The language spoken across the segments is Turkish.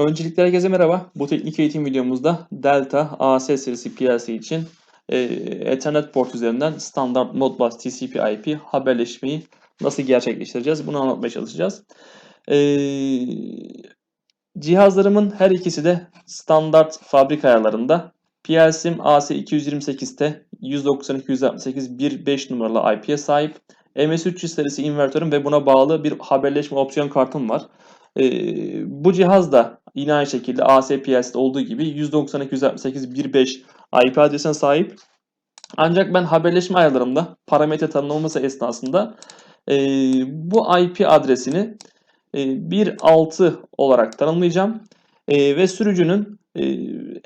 Öncelikle herkese merhaba. Bu teknik eğitim videomuzda Delta AS serisi PLC için e, Ethernet port üzerinden standart Modbus TCP/IP haberleşmeyi nasıl gerçekleştireceğiz bunu anlatmaya çalışacağız. E, cihazlarımın her ikisi de standart fabrika ayarlarında. PLC'm AC228'te 192.168.1.5 numaralı IP'ye sahip. MS300 serisi invertörüm ve buna bağlı bir haberleşme opsiyon kartım var. Ee, bu cihaz da yine aynı şekilde ACPS'de olduğu gibi 192.168.1.5 IP adresine sahip. Ancak ben haberleşme ayarlarımda parametre tanımlaması esnasında e, bu IP adresini e, 1.6 olarak tanımlayacağım. E, ve sürücünün e,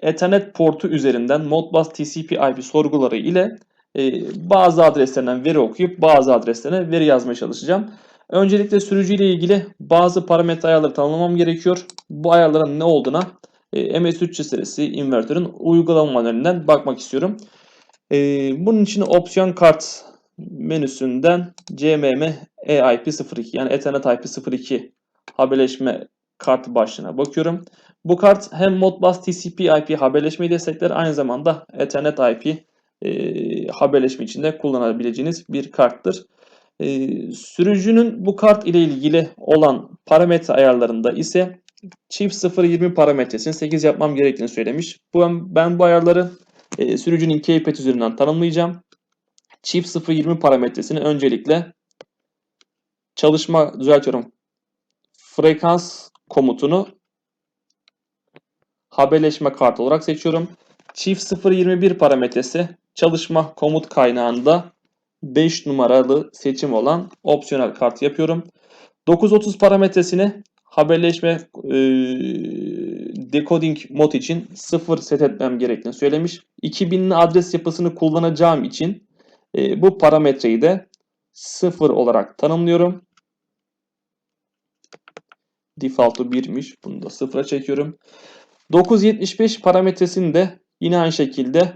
Ethernet portu üzerinden Modbus TCP/IP sorguları ile e, bazı adreslerinden veri okuyup bazı adreslerine veri yazmaya çalışacağım. Öncelikle sürücü ile ilgili bazı parametre ayarları tanımlamam gerekiyor. Bu ayarların ne olduğuna e, MS300 serisi invertörün uygulama manuelinden bakmak istiyorum. E, bunun için opsiyon kart menüsünden CMM EIP02 yani Ethernet IP02 haberleşme kart başlığına bakıyorum. Bu kart hem Modbus TCP/IP haberleşmeyi destekler aynı zamanda Ethernet IP e, haberleşme için de kullanabileceğiniz bir karttır. E, sürücünün bu kart ile ilgili olan parametre ayarlarında ise çift 020 parametresini 8 yapmam gerektiğini söylemiş. Bu, ben bu ayarları e, sürücünün keypad üzerinden tanımlayacağım. Çift 020 parametresini öncelikle çalışma düzeltiyorum. Frekans komutunu haberleşme kartı olarak seçiyorum. Çift 021 parametresi çalışma komut kaynağında 5 numaralı seçim olan opsiyonel kart yapıyorum. 930 parametresini haberleşme e, decoding mod için 0 set etmem gerektiğini söylemiş. 2000'li adres yapısını kullanacağım için e, bu parametreyi de 0 olarak tanımlıyorum. Default'u 1'miş. Bunu da 0'a çekiyorum. 975 parametresini de yine aynı şekilde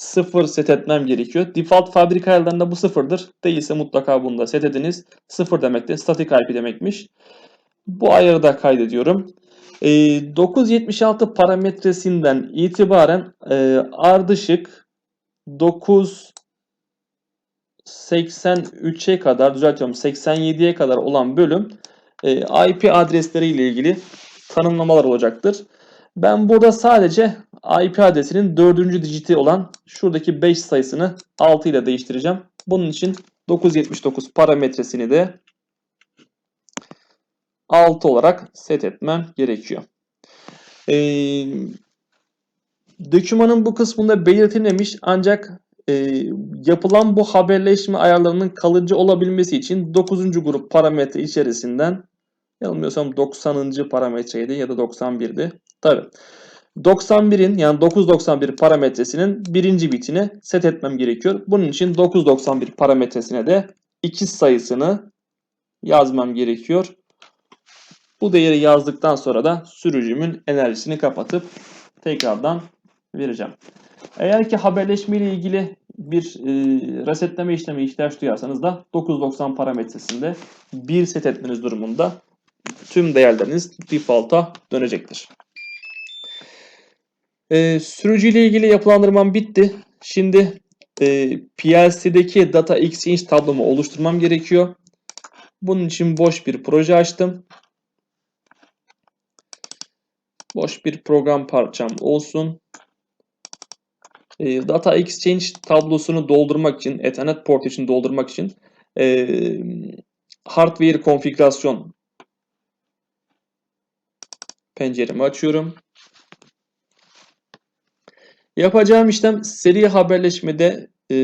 0 set etmem gerekiyor. Default fabrika ayarlarında bu sıfırdır. Değilse mutlaka bunu da set ediniz. 0 demek de static IP demekmiş. Bu ayarı da kaydediyorum. E, 976 parametresinden itibaren e, ardışık 983'e kadar düzeltiyorum 87'ye kadar olan bölüm e, IP adresleri ile ilgili tanımlamalar olacaktır. Ben burada sadece IP adresinin dördüncü dijiti olan şuradaki 5 sayısını 6 ile değiştireceğim. Bunun için 979 parametresini de 6 olarak set etmem gerekiyor. Ee, dokümanın bu kısmında belirtilmemiş ancak e, yapılan bu haberleşme ayarlarının kalıcı olabilmesi için 9. grup parametre içerisinden yanılmıyorsam 90. parametreydi ya da 91'di. Tabi 91'in yani 991 parametresinin birinci bitini set etmem gerekiyor. Bunun için 991 parametresine de 2 sayısını yazmam gerekiyor. Bu değeri yazdıktan sonra da sürücümün enerjisini kapatıp tekrardan vereceğim. Eğer ki haberleşme ile ilgili bir e, resetleme işlemi ihtiyaç duyarsanız da 990 parametresinde bir set etmeniz durumunda tüm değerleriniz default'a dönecektir. E, sürücü ile ilgili yapılandırmam bitti. Şimdi e, PLC'deki Data Exchange tablomu oluşturmam gerekiyor. Bunun için boş bir proje açtım. Boş bir program parçam olsun. E, Data Exchange tablosunu doldurmak için, Ethernet port için doldurmak için e, hardware konfigürasyon penceremi açıyorum. Yapacağım işlem seri haberleşmede e,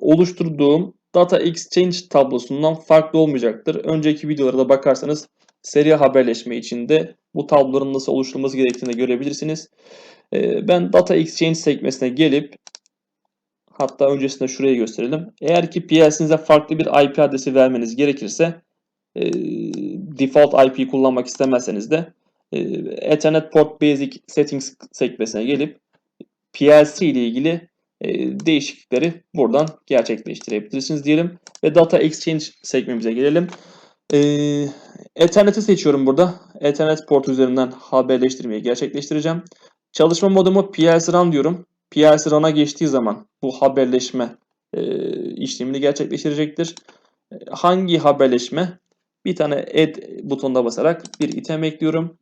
oluşturduğum Data Exchange tablosundan farklı olmayacaktır. Önceki videolara da bakarsanız seri haberleşme içinde bu tabloların nasıl oluşturulması gerektiğini görebilirsiniz. E, ben Data Exchange sekmesine gelip hatta öncesinde şurayı gösterelim. Eğer ki PLC'nize farklı bir IP adresi vermeniz gerekirse e, default IP kullanmak istemezseniz de e, Ethernet Port Basic Settings sekmesine gelip PLC ile ilgili e, değişiklikleri buradan gerçekleştirebilirsiniz diyelim. Ve Data Exchange sekmemize gelelim. E, Ethernet'i seçiyorum burada. Ethernet port üzerinden haberleştirmeyi gerçekleştireceğim. Çalışma modumu PLC RAN diyorum. PLC RAN'a geçtiği zaman bu haberleşme e, işlemini gerçekleştirecektir. Hangi haberleşme? Bir tane add butonuna basarak bir item ekliyorum.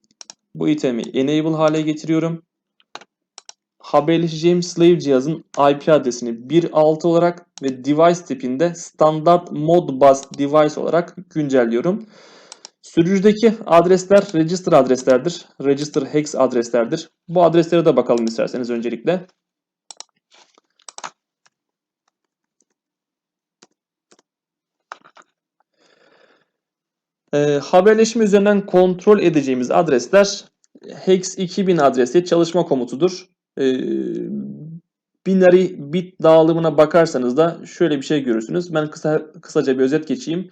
Bu itemi enable hale getiriyorum. Haberleşeceğim slave cihazın IP adresini 1.6 olarak ve device tipinde standart modbus device olarak güncelliyorum. Sürücüdeki adresler register adreslerdir. Register hex adreslerdir. Bu adreslere de bakalım isterseniz öncelikle. E, haberleşme üzerinden kontrol edeceğimiz adresler hex 2000 adresi çalışma komutudur. E, binary bit dağılımına bakarsanız da şöyle bir şey görürsünüz. Ben kısa kısaca bir özet geçeyim.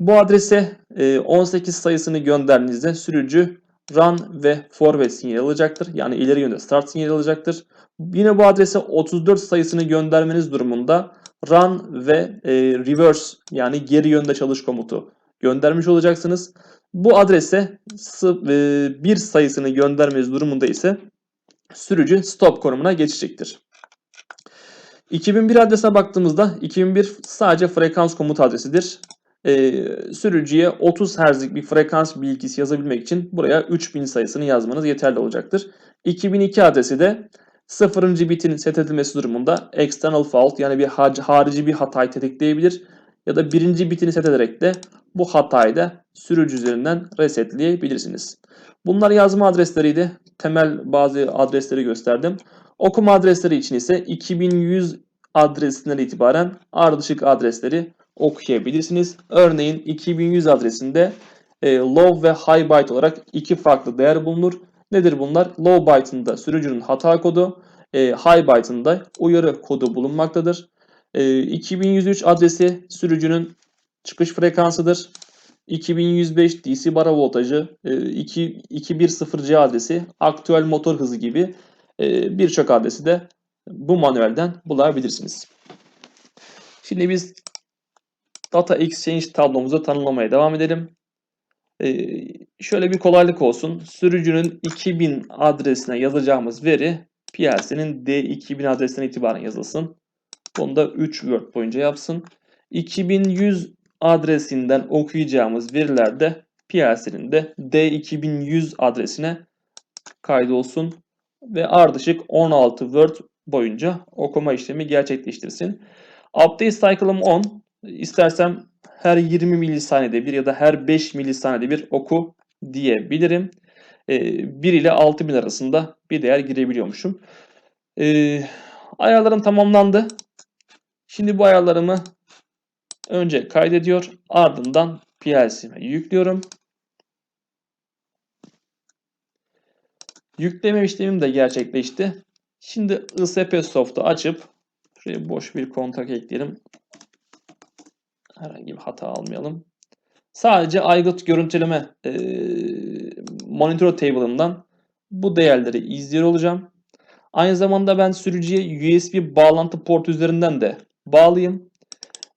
Bu adrese e, 18 sayısını gönderdiğinizde sürücü run ve forward sinyal alacaktır. Yani ileri yönde start sinyal alacaktır. Yine bu adrese 34 sayısını göndermeniz durumunda run ve e, reverse yani geri yönde çalış komutu göndermiş olacaksınız. Bu adrese e, bir sayısını göndermeniz durumunda ise sürücü stop konumuna geçecektir. 2001 adresine baktığımızda 2001 sadece frekans komut adresidir. Ee, sürücüye 30 Hz'lik bir frekans bilgisi yazabilmek için buraya 3000 sayısını yazmanız yeterli olacaktır. 2002 adresi de 0. bitin set edilmesi durumunda external fault yani bir harici bir hatayı tetikleyebilir ya da birinci bitini set ederek de bu hatayı da sürücü üzerinden resetleyebilirsiniz. Bunlar yazma adresleriydi. Temel bazı adresleri gösterdim. Okuma adresleri için ise 2100 adresinden itibaren ardışık adresleri okuyabilirsiniz. Örneğin 2100 adresinde e, low ve high byte olarak iki farklı değer bulunur. Nedir bunlar? Low byte'ında sürücünün hata kodu, e, high byte'ında uyarı kodu bulunmaktadır. E, 2103 adresi sürücünün çıkış frekansıdır. 2105 DC bara voltajı, 210C adresi, aktüel motor hızı gibi e, birçok adresi de bu manuelden bulabilirsiniz. Şimdi biz Data Exchange tablomuzu tanımlamaya devam edelim. E, şöyle bir kolaylık olsun. Sürücünün 2000 adresine yazacağımız veri PLC'nin D2000 adresinden itibaren yazılsın. Bunu da 3 Word boyunca yapsın. 2100 adresinden okuyacağımız veriler de PLC'nin de D2100 adresine kaydolsun ve ardışık 16 Word boyunca okuma işlemi gerçekleştirsin. Update cycle'ım 10. İstersem her 20 milisaniyede bir ya da her 5 milisaniyede bir oku diyebilirim. 1 ile 6000 arasında bir değer girebiliyormuşum. Ayarlarım tamamlandı. Şimdi bu ayarlarımı önce kaydediyor. Ardından PLC'me yüklüyorum. Yükleme işlemim de gerçekleşti. Şimdi ISP Soft'u açıp şuraya boş bir kontak ekleyelim. Herhangi bir hata almayalım. Sadece aygıt görüntüleme e, monitor table'ından bu değerleri izliyor olacağım. Aynı zamanda ben sürücüye USB bağlantı port üzerinden de bağlayayım.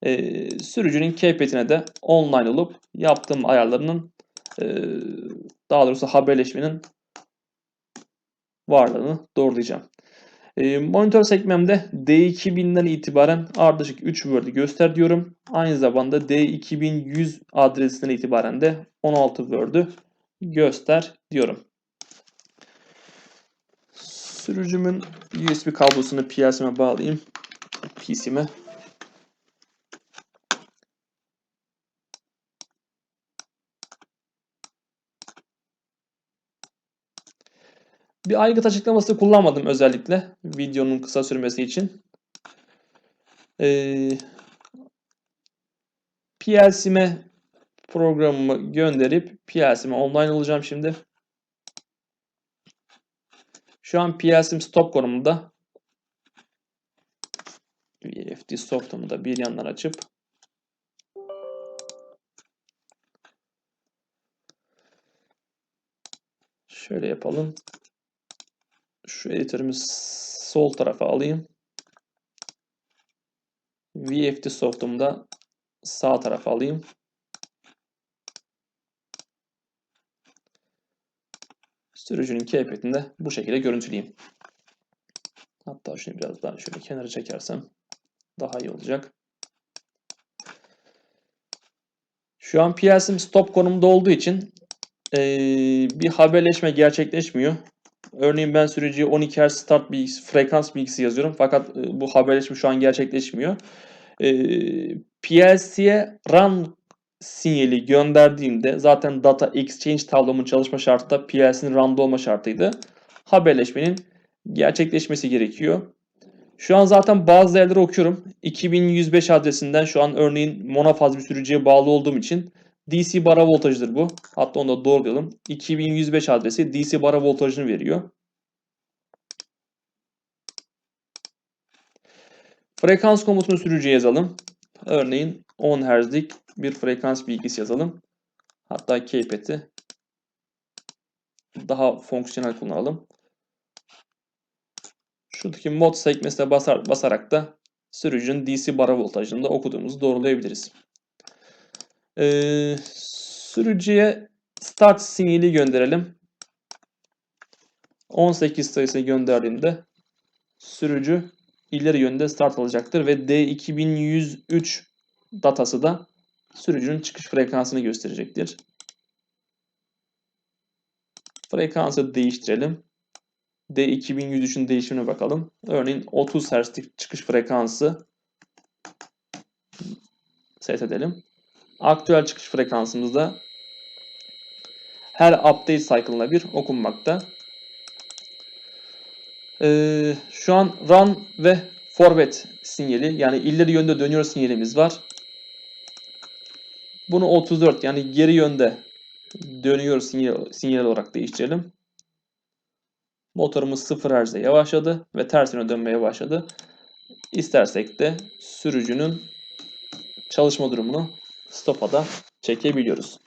E, sürücünün keypetine de online olup yaptığım ayarlarının e, daha doğrusu haberleşmenin varlığını doğrulayacağım. E, monitör sekmemde D2000'den itibaren ardışık 3 Word'ü göster diyorum. Aynı zamanda D2100 adresinden itibaren de 16 Word'ü göster diyorum. Sürücümün USB kablosunu PLC'me bağlayayım. PC'me. Bir aygıt açıklaması kullanmadım özellikle videonun kısa sürmesi için. Ee, PLC'me programımı gönderip PLC'me online olacağım şimdi. Şu an PLC'm stop konumunda. VFD soft'umu da bir yandan açıp şöyle yapalım. Şu editörümü sol tarafa alayım. VFD soft'umu da sağ tarafa alayım. Sürücünün keyfiyetini de bu şekilde görüntüleyeyim. Hatta şunu biraz daha şöyle kenara çekersem daha iyi olacak. Şu an PLC'm stop konumda olduğu için eee, bir haberleşme gerçekleşmiyor. Örneğin ben sürücüye 12 Hz start bilgisi, frekans bilgisi yazıyorum. Fakat e, bu haberleşme şu an gerçekleşmiyor. Eee PLC'ye run sinyali gönderdiğimde zaten data exchange tablomun çalışma şartı da PLC'nin run'da olma şartıydı. Haberleşmenin gerçekleşmesi gerekiyor. Şu an zaten bazı yerleri okuyorum. 2105 adresinden şu an örneğin monofaz bir sürücüye bağlı olduğum için DC bara voltajıdır bu. Hatta onu da doğrulayalım. 2105 adresi DC bara voltajını veriyor. Frekans komutunu sürücüye yazalım. Örneğin 10 Hz'lik bir frekans bilgisi yazalım. Hatta keypad'i daha fonksiyonel kullanalım. Şuradaki mod sekmesine basar, basarak da sürücünün DC bara voltajını da okuduğumuzu doğrulayabiliriz. Ee, sürücüye start sinyali gönderelim. 18 sayısını gönderdiğimde sürücü ileri yönde start alacaktır ve D2103 datası da sürücünün çıkış frekansını gösterecektir. Frekansı değiştirelim. D2103'ün değişimine bakalım. Örneğin 30 Hz'lik çıkış frekansı set edelim. Aktüel çıkış frekansımızda her update cycle'ına bir okunmakta. Ee, şu an run ve forward sinyali yani ileri yönde dönüyor sinyalimiz var. Bunu 34 yani geri yönde dönüyor sinyal, sinyal olarak değiştirelim. Motorumuz 0 Hz'de yavaşladı ve tersine dönmeye başladı. İstersek de sürücünün çalışma durumunu stop'a da çekebiliyoruz.